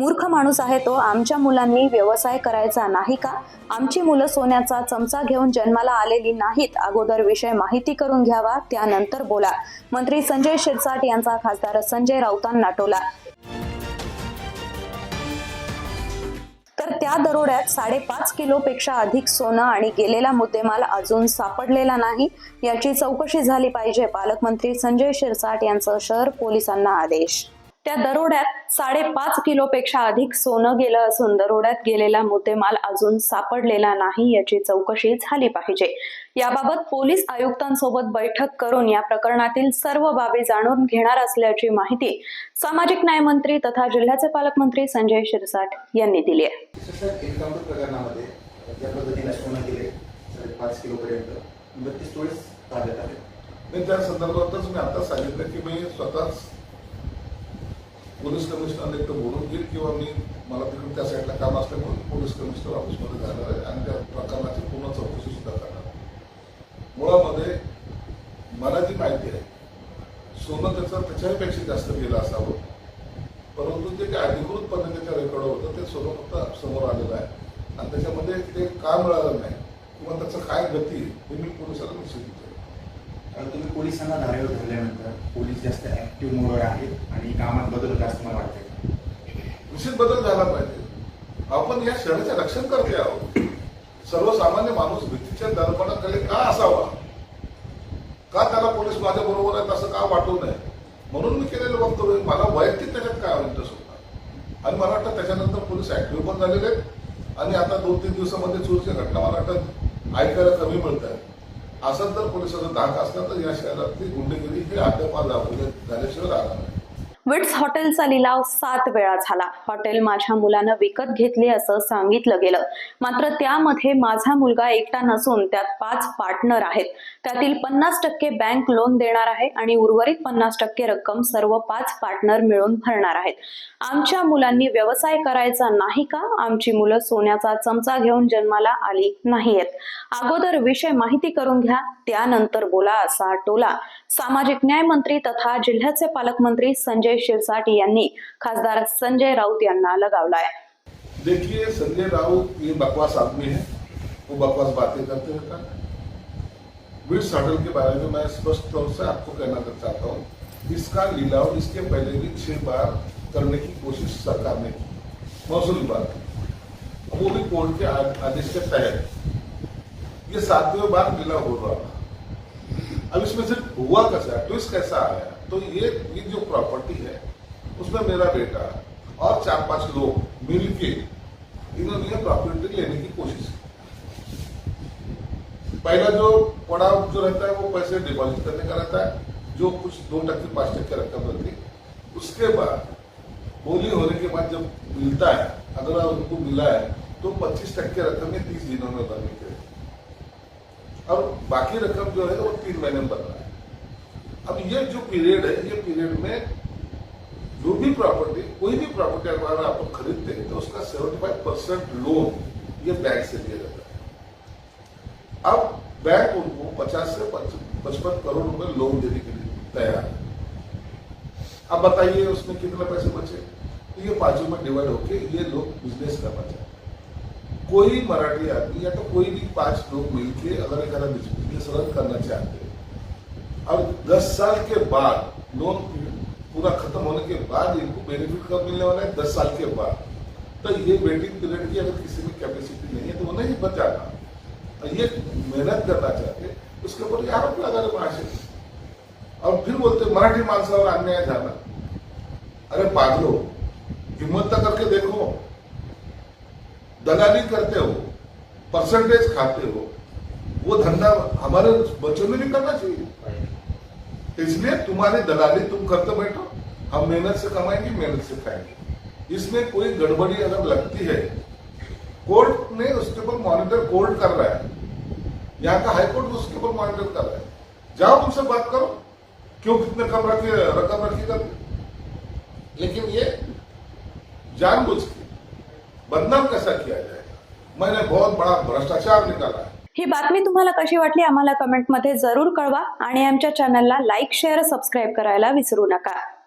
मूर्ख माणूस आहे तो आमच्या मुलांनी व्यवसाय करायचा नाही का? आमची मुलं सोन्याचा चमचा घेऊन जन्माला आलेली नाहीत. अगोदर विषय माहिती करून घ्यावा त्यानंतर बोला. मंत्री संजय शिरसाट यांचा खासदार संजय राऊतांना टोला तर त्या दरोड्यात साडेपाच किलोपेक्षा अधिक सोनं आणि गेलेला मुद्देमाल अजून सापडलेला नाही. याची चौकशी झाली पाहिजे पालकमंत्री संजय शिरसाट यांचं शहर पोलिसांना आदेश. त्या दरोड्यात साडेपाच किलोपेक्षा अधिक सोनं गेलं असून दरोड्यात गेलेला मुद्देमाल अजून सापडलेला नाही याची चौकशी झाली पाहिजे. याबाबत पोलीस आयुक्तांसोबत बैठक करून या प्रकरणातील सर्व बाबी जाणून घेणार असल्याची माहिती सामाजिक न्याय मंत्री तथा जिल्ह्याचे पालकमंत्री संजय शिरसाट यांनी दिली आहे. त्या संदर्भातच मी आता सांगितलं की मी स्वतःच पोलीस कमिशनर एकदा बोलून घेईल किंवा मी मला तिकडून त्या साईडला काम असल्यामुळे पोलीस कमिशनर ऑफिसमध्ये जाणार आहे आणि त्या प्रकरणाची पूर्ण चौकशी सुद्धा करणार मुळामध्ये मला जी माहिती आहे सोनं त्याचं त्याच्यापेक्षा जास्त गेलं असावं. परंतु ते काय अधिकृतपणे त्याच्या रेकॉर्ड होतं ते सोनं फक्त समोर आलेलं आहे. आणि त्याच्यामध्ये ते का मिळालं नाही किंवा त्याचं काय गती हे मी पोलिसाला निश्चित तर तुम्ही पोलिसांना धारेवर धरल्यानंतर पोलीस जास्त ऍक्टिव्ह मोडवर आहेत आणि कामात बदल होत असं मला वाटतंय. निश्चित बदल झाला पाहिजे. आपण या शहराचे रक्षण करते आहोत. सर्वसामान्य माणूस भीतीच्या दर्पणाकडे का असावा? का त्याला पोलीस माझ्या बरोबर आहेत असं का वाटू नये? म्हणून मी केलेलं वक्तव्य मला वैयक्तिक त्याच्यात काय इंटरेस्ट होता आणि मला वाटतं त्याच्यानंतर पोलीस ऍक्टिव्ह पण झालेले आहेत. आणि आता दोन तीन दिवसामध्ये चोरच्या घटना मला वाटतं ऐकायला कमी मिळत आहेत असं जर पोलिसाचा धाक असला तर या शहरातली गुंडगिरी ही अद्याप झाल्याशिवाय राहणार नाही. विट्स हॉटेलचा लिलाव सात वेळा झाला. हॉटेल माझ्या मुलानं विकत घेतले असं सांगितलं गेलं. मात्र त्यामध्ये माझा मुलगा एकटा नसून त्यात पाच पार्टनर आहेत. त्यातील पन्नास टक्के बँक लोन देणार आहे आणि उर्वरित पन्नास टक्के रक्कम सर्व पाच पार्टनर मिळून भरणार आहेत. आमच्या मुलांनी व्यवसाय करायचा नाही का? आमची मुलं सोन्याचा चमचा घेऊन जन्माला आली नाहीयेत. अगोदर विषय माहिती करून घ्या त्यानंतर बोला असा टोला. सामाजिक न्याय मंत्री तथा जिल्ह्याचे पालकमंत्री संजय शिरसाट यांनी खासदार संजय राऊत यांना लगावलाय. देखिए संजय राउत ये बकवास आदमी है। वो बकवास बातें करते रहता है विट्स होटल के बारे में मैं स्पष्ट तौर से आपको कहना चाहता हूँ इसका लीलाव इसके पहले भी छह बार करने की कोशिश सरकार ने की। मौसम विभाग वो भी कोर्ट के आदेश के तहत। ये सातवें बार लीलाव हो रहा था। अब इसमें सिर्फ़ हुआ कैसा ट्विस्ट कैसा आया? तो ये ये जो प्रॉपर्टी है, उसमें मेरा बेटा और चार पाँच लोग मिल के इन्होंने प्रॉपर्टी लेने की कोशिश की। पहला जो पड़ाव जो रहता है, वो पैसे डिपॉजिट करने का रहता है, जो कुछ दो टक्के, पाँच टक्के रकम रहती उसके बाद बोली होने के बाद जब मिलता है, अगर उनको मिला है तो पच्चीस टक्के रकम में तीस दिनों में भरने के और बाकी रकम जो है वो तीन महीने में भरना है। अब ये जो पीरियड है, ये पीरियड में जो भी प्रॉपर्टी कोई भी प्रॉपर्टी अगर आप खरीदते हैं तो उसका 75 परसेंट लोन ये बैंक से दिया जाता है। अब बैंक उनको 50 से 55 करोड़ रुपए लोन देने के लिए तैयार है। अब बताइए उसमें कितने पैसे बचे? तो ये पाँचों में डिवाइड होके ये लोग बिज़नेस करना चाहते कोई मराठी आदमी या तो कोई भी पाँच लोग मिलके अगर एक बिज़नेस रन करना चाहते हैं। अब 10 साल के बाद लोन पूरा खत्म होने के बाद इनको बेनिफिट कब मिलने वाला है? 10 साल के बाद। तो ये वेटिंग पीरियड की अगर किसी में कैपेसिटी नहीं है तो वो नहीं बच जाता और ये मेहनत करना चाहते उसके ऊपर आरोप लगा रहे महाशय और फिर बोलते मराठी माणसावर अन्याय झाला अरे पागलो, हिम्मत तो करके देखो। दलाली करते हो परसेंटेज खाते हो, वो धंधा हमारे बच्चों ने भी करना चाहिए। इसलिए तुम्हारी दलाली तुम करते बैठो, हम मेहनत से कमाएँगे, मेहनत से खाएँगे। इसमें कोई गड़बड़ी अगर लगती है, कोर्ट ने उसके ऊपर मॉनिटर कोर्ट कर रहा है। यहाँ का हाईकोर्ट उसके ऊपर मॉनिटर कर रहा है। जाओ तुमसे बात करो, क्यों कितने कम रखे, रकम रखी कर लेकिन ये जानबूझ के बदनाम कैसा किया मैंने बहुत बड़ा भ्रष्टाचार निकाला। है ही बातमी तुम्हाला कशी वाटली आम्हाला कमेंटमध्ये जरूर कळवा आणि आमच्या चॅनलला लाईक शेअर सबस्क्राईब करायला विसरू नका.